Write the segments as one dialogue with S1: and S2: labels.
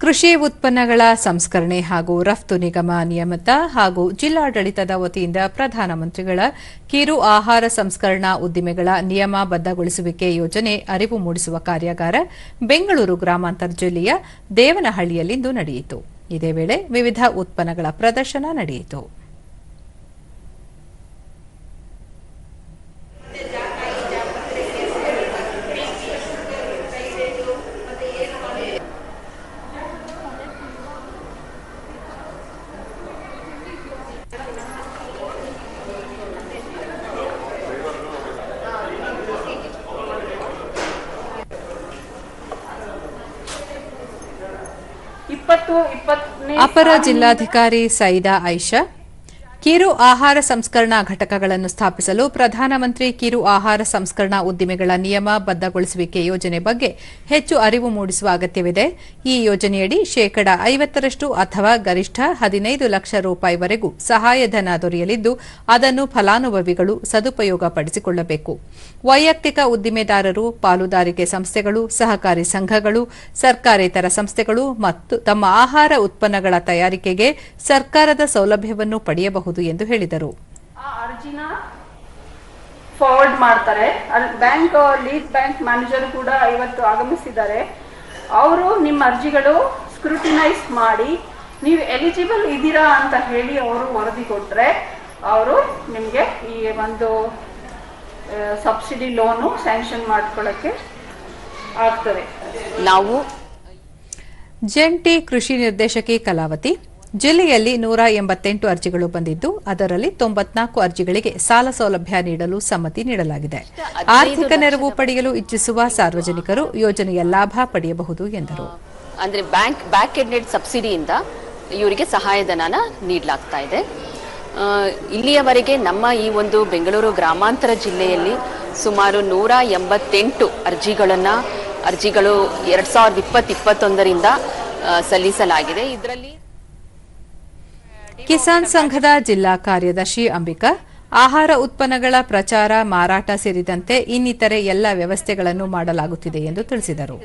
S1: ಕೃಷಿ ಉತ್ಪನ್ನಗಳ ಸಂಸ್ಕರಣೆ ಹಾಗೂ ರಫ್ತು ನಿಗಮ ನಿಯಮಿತ ಹಾಗೂ ಜಿಲ್ಲಾಡಳಿತದ ವತಿಯಿಂದ ಪ್ರಧಾನಮಂತ್ರಿಗಳ ಕಿರು ಆಹಾರ ಸಂಸ್ಕರಣಾ ಉದ್ದಿಮೆಗಳ ನಿಯಮಬದ್ಧಗೊಳಿಸುವಿಕೆ ಯೋಜನೆ ಅರಿವು ಮೂಡಿಸುವ ಕಾರ್ಯಾಗಾರ ಬೆಂಗಳೂರು ಗ್ರಾಮಾಂತರ ಜಿಲ್ಲೆಯ ದೇವನಹಳ್ಳಿಯಲ್ಲಿಂದು ನಡೆಯಿತು. ಇದೇ ವೇಳೆ ವಿವಿಧ ಉತ್ಪನ್ನಗಳ ಪ್ರದರ್ಶನ ನಡೆಯಿತು. ಅಪರ ಜಿಲ್ಲಾಧಿಕಾರಿ ಸೈದಾ ಐಷಾ ಕಿರು ಆಹಾರ ಸಂಸ್ಕರಣಾ ಘಟಕಗಳನ್ನು ಸ್ಥಾಪಿಸಲು ಪ್ರಧಾನಮಂತ್ರಿ ಕಿರು ಆಹಾರ ಸಂಸ್ಕರಣಾ ಉದ್ದಿಮೆಗಳ ನಿಯಮ ಬದ್ಧಗೊಳಿಸುವಿಕೆ ಯೋಜನೆ ಬಗ್ಗೆ ಹೆಚ್ಚು ಅರಿವು ಮೂಡಿಸುವ ಅಗತ್ಯವಿದೆ. ಈ ಯೋಜನೆಯಡಿ ಶೇಕಡಾ ಐವತ್ತರಷ್ಟು ಅಥವಾ ಗರಿಷ್ಠ ಹದಿನೈದು ಲಕ್ಷ ರೂಪಾಯಿವರೆಗೂ ಸಹಾಯಧನ ದೊರೆಯಲಿದ್ದು, ಅದನ್ನು ಫಲಾನುಭವಿಗಳು ಸದುಪಯೋಗ ಪಡಿಸಿಕೊಳ್ಳಬೇಕು ವೈಯಕ್ತಿಕ ಉದ್ದಿಮೆದಾರರು, ಪಾಲುದಾರಿಕೆ ಸಂಸ್ಥೆಗಳು, ಸಹಕಾರಿ ಸಂಘಗಳು, ಸರ್ಕಾರೇತರ ಸಂಸ್ಥೆಗಳು ಮತ್ತು ತಮ್ಮ ಆಹಾರ ಉತ್ಪನ್ನಗಳ ತಯಾರಿಕೆಗೆ ಸರ್ಕಾರದ ಸೌಲಭ್ಯವನ್ನು ಪಡೆಯಬಹುದು. ಎಂದು ಹೇಳಿದರು.
S2: ಆ ಅರ್ಜಿನ ಫಾರ್ವರ್ಡ್ ಮಾಡ್ತಾರೆ. ಬ್ಯಾಂಕ್ ಲೀಡ್ ಬ್ಯಾಂಕ್ ಮ್ಯಾನೇಜರ್ ಕೂಡ ಇವತ್ತು ಆಗಮಿಸಿದ್ದಾರೆ. ಅವರು ನಿಮ್ಮ ಅರ್ಜಿಗಳು ಸ್ಕ್ರೂಟಿನೈಸ್ ಮಾಡಿ ನೀವು ಎಲಿಜಿಬಲ್ ಇದ್ದೀರಾ ಅಂತ ಹೇಳಿ ಅವರು ವರದಿ ಕೊಟ್ಟರೆ ಅವರು ನಿಮಗೆ ಈ ಒಂದು ಸಬ್ಸಿಡಿ ಲೋನು ಸ್ಯಾಂಕ್ಷನ್ ಮಾಡ್ಕೊಳ್ಳೋಕ್ಕೆ ಆಗ್ತದೆ.
S3: ನಾವು
S1: ಜಂಟಿ ಕೃಷಿ ನಿರ್ದೇಶಕಿ ಕಲಾವತಿ ಜಿಲ್ಲೆಯಲ್ಲಿ ನೂರ ಎಂಬತ್ತೆಂಟು ಅರ್ಜಿಗಳು ಬಂದಿದ್ದು, ಅದರಲ್ಲಿ ತೊಂಬತ್ನಾಲ್ಕು ಅರ್ಜಿಗಳಿಗೆ ಸಾಲ ಸೌಲಭ್ಯ ನೀಡಲು ಸಮ್ಮತಿ ನೀಡಲಾಗಿದೆ. ಆರ್ಥಿಕ ನೆರವು ಪಡೆಯಲು ಇಚ್ಛಿಸುವ ಸಾರ್ವಜನಿಕರು ಯೋಜನೆಯ ಲಾಭ ಪಡೆಯಬಹುದು ಎಂದರು.
S3: ಅಂದ್ರೆ ಬ್ಯಾಂಕ್ ಬ್ಯಾಕ್ ಎಂಡೆಡ್ ಸಬ್ಸಿಡಿಯಿಂದ ಇವರಿಗೆ ಸಹಾಯಧನನ ನೀಡಲಾಗ್ತಾ ಇದೆ. ಇಲ್ಲಿಯವರೆಗೆ ನಮ್ಮ ಈ ಒಂದು ಬೆಂಗಳೂರು ಗ್ರಾಮಾಂತರ ಜಿಲ್ಲೆಯಲ್ಲಿ ಸುಮಾರು ನೂರ ಎಂಬತ್ತೆಂಟು ಅರ್ಜಿಗಳನ್ನ, ಅರ್ಜಿಗಳು ಎರಡ್ ಸಾವಿರದ ಇಪ್ಪತ್ತು ಇಪ್ಪತ್ತೊಂದರಿಂದ ಸಲ್ಲಿಸಲಾಗಿದೆ. ಇದರಲ್ಲಿ
S1: ಕಿಸಾನ್ ಸಂಘದ ಜಿಲ್ಲಾ ಕಾರ್ಯದರ್ಶಿ ಅಂಬಿಕಾ ಆಹಾರ ಉತ್ಪನ್ನಗಳ ಪ್ರಚಾರ ಮಾರಾಟ ಸೇರಿದಂತೆ ಇನ್ನಿತರೆ ಎಲ್ಲ ವ್ಯವಸ್ಥೆಗಳನ್ನು ಮಾಡಲಾಗುತ್ತಿದೆ ಎಂದು ತಿಳಿಸಿದರು.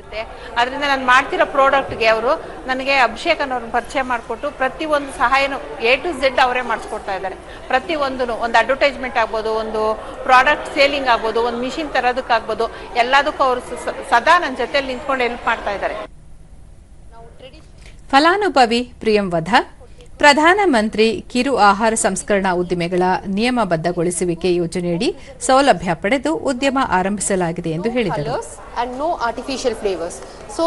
S4: ಅದರಿಂದ ನಾನು ಮಾಡ್ತಿರೋ ಪ್ರಾಡಕ್ಟ್ಗೆ ಅವರು ನನಗೆ ಅಭಿಷೇಕ್ ಅನ್ನೋರ್ನ ಪರಿಚಯ ಮಾಡಿಕೊಟ್ಟು ಪ್ರತಿ ಒಂದು ಸಹಾಯನು ಎ ಟು ಝೆಡ್ ಅವರೇ ಮಾಡಿಸ್ಕೊಡ್ತಾ ಇದ್ದಾರೆ. ಪ್ರತಿ ಒಂದು ಒಂದು ಅಡ್ವರ್ಟೈಸ್ಮೆಂಟ್ ಆಗ್ಬೋದು ಒಂದು ಪ್ರಾಡಕ್ಟ್ ಸೇಲಿಂಗ್ ಆಗ್ಬೋದು ಒಂದು ಮಿಷಿನ್ ತರೋದಕ್ಕಾಗ್ಬೋದು ಎಲ್ಲದಕ್ಕೂ ಅವರು ಸದಾ ನನ್ನ ಜೊತೆಯಲ್ಲಿ ನಿಂತ್ಕೊಂಡು ಹೆಲ್ಪ್ ಮಾಡ್ತಾ ಇದ್ದಾರೆ.
S1: ಫಲಾನುಭವಿ ಪ್ರಿಯಂ ಪ್ರಿಯಂವಧ ಪ್ರಧಾನಮಂತ್ರಿ ಕಿರು ಆಹಾರ ಸಂಸ್ಕರಣಾ ಉದ್ದಿಮೆಗಳ ನಿಯಮಬದ್ಧಗೊಳಿಸುವಿಕೆ ಯೋಜನೆಯಡಿ ಸೌಲಭ್ಯ ಪಡೆದು ಉದ್ಯಮ ಆರಂಭಿಸಲಾಗಿದೆ ಎಂದು ಹೇಳಿದರು
S5: no artificial flavours so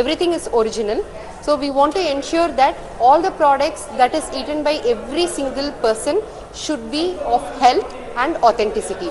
S5: everything is everything is original. So, we want to all the products the products that buy every single person should be of health and authenticity.